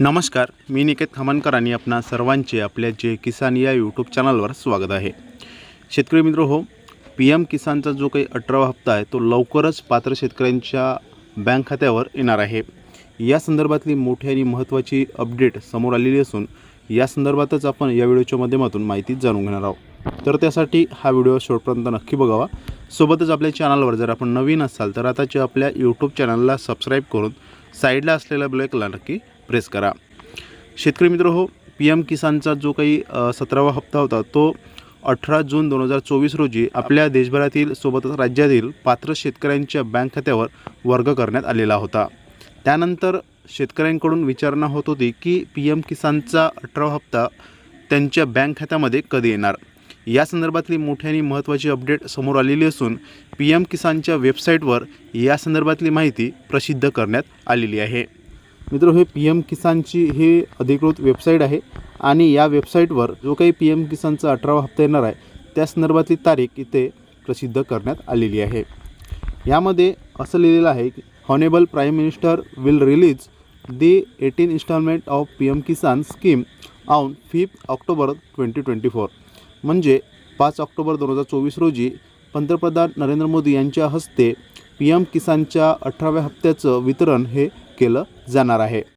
नमस्कार मी निकेत खामनकर आणि आपणा सर्वांचे आपल्या जे किसान या यूट्यूब चॅनलवर स्वागत आहे. शेतकरी मित्र हो पी एम किसानचा जो काही अठरावा हप्ता आहे तो लवकरच पात्र शेतकऱ्यांच्या बँक खात्यावर येणार आहे. या संदर्भातली मोठी आणि महत्त्वाची अपडेट समोर आलेली असून या संदर्भातच आपण या व्हिडिओच्या माध्यमातून माहिती जाणून घेणार आहोत. तर त्यासाठी हा व्हिडिओ शेवटपर्यंत नक्की बघावा. सोबतच आपल्या चॅनलवर जर आपण नवीन असाल तर आताच्या आपल्या यूट्यूब चॅनलला सबस्क्राईब करून साईडला असलेल्या ब्लॅकला नक्की प्रेस करा. शेतकरी मित्र हो पी एम किसानचा जो काही सतरावा हप्ता होता तो अठरा जून दोन हजार चोवीस रोजी आपल्या देशभरातील सोबतच राज्यातील पात्र शेतकऱ्यांच्या बँक खात्यावर वर्ग करण्यात आलेला होता. त्यानंतर शेतकऱ्यांकडून विचारणा होत होती की पी एम किसानचा अठरावा हप्ता त्यांच्या बँक खात्यामध्ये कधी येणार? या संदर्भातली मोठी आणि महत्त्वाची अपडेट समोर आलेली असून पी एम किसानच्या वेबसाईटवर या संदर्भातली माहिती प्रसिद्ध करण्यात आलेली आहे. मित्र हे पी एम किसानची ही अधिकृत वेबसाईट आहे आणि या वेबसाईटवर जो काही पी एम किसानचा अठरावा हप्ता येणार आहे त्या संदर्भातली तारीख इथे प्रसिद्ध करण्यात आलेली आहे. यामध्ये असं लिहिलेलं आहे की honourable prime minister will release the eighteen instalment of P M Kisan scheme on fifth October twenty twenty four म्हणजे पाच ऑक्टोबर दोन हजार चोवीस रोजी पंतप्रधान नरेंद्र मोदी यांच्या हस्ते पी एम किसानच्या अठराव्या हप्त्याचं वितरण हे केलं जाणार आहे.